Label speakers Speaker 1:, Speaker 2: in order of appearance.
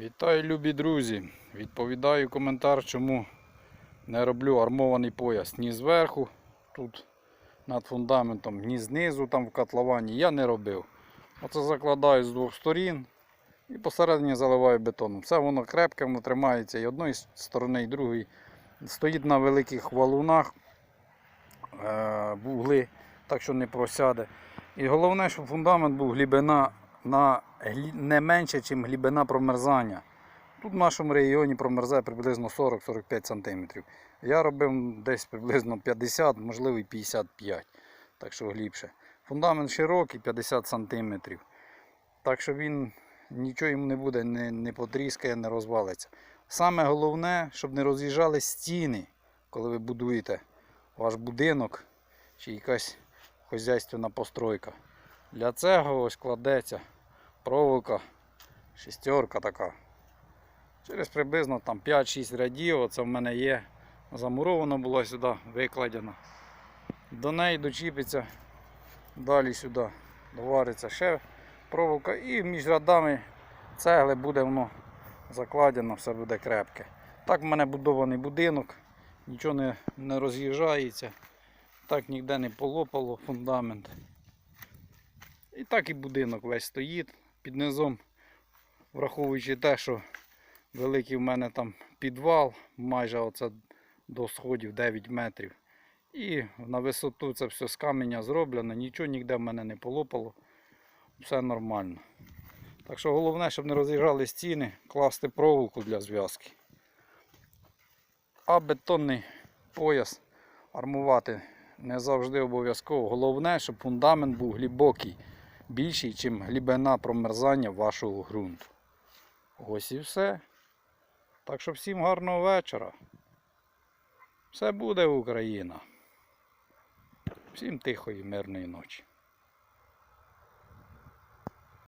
Speaker 1: Вітаю, любі друзі! Відповідаю коментар, чому не роблю армований пояс ні зверху, тут над фундаментом, ні знизу там в котловані. Я не робив. Оце закладаю з двох сторін і посередині заливаю бетоном. Все воно крепке, воно тримається і одної сторони, і другої. Стоїть на великих валунах е, вугли, так що не просяде. І головне, щоб фундамент був глибина на не менше, ніж глибина промерзання. Тут в нашому регіоні промерзає приблизно 40-45 см. Я робив десь приблизно 50, можливо і 55 так що глибше. Фундамент широкий, 50 см. Так що він нічого йому не буде, не, не потріскає, не розвалиться. Саме головне, щоб не роз'їжджали стіни, коли ви будуєте ваш будинок чи якась хозяйственна постройка. Для цього ось кладеться проволока, шестерка така. Через приблизно там 5-6 рядів, оце в мене є. Замуровано було сюди, викладено. До неї дочіпиться, далі сюди довариться ще проволока і між рядами цегли буде воно закладено, все буде крепке. Так в мене будований будинок, нічого не, не роз'їжджається, так ніде не полопало фундамент. І так і будинок весь стоїть під низом, враховуючи те, що великий в мене там підвал, майже оце до сходів 9 метрів. І на висоту це все з каменя зроблено, нічого ніде в мене не полопало, все нормально. Так що головне, щоб не роз'їжджали стіни, класти проволоку для зв'язки. А бетонний пояс армувати не завжди обов'язково. Головне, щоб фундамент був глибокий, більший, ніж глибина промерзання вашого ґрунту. Ось і все. Так що всім гарного вечора. Все буде Україна. Всім тихої, мирної ночі.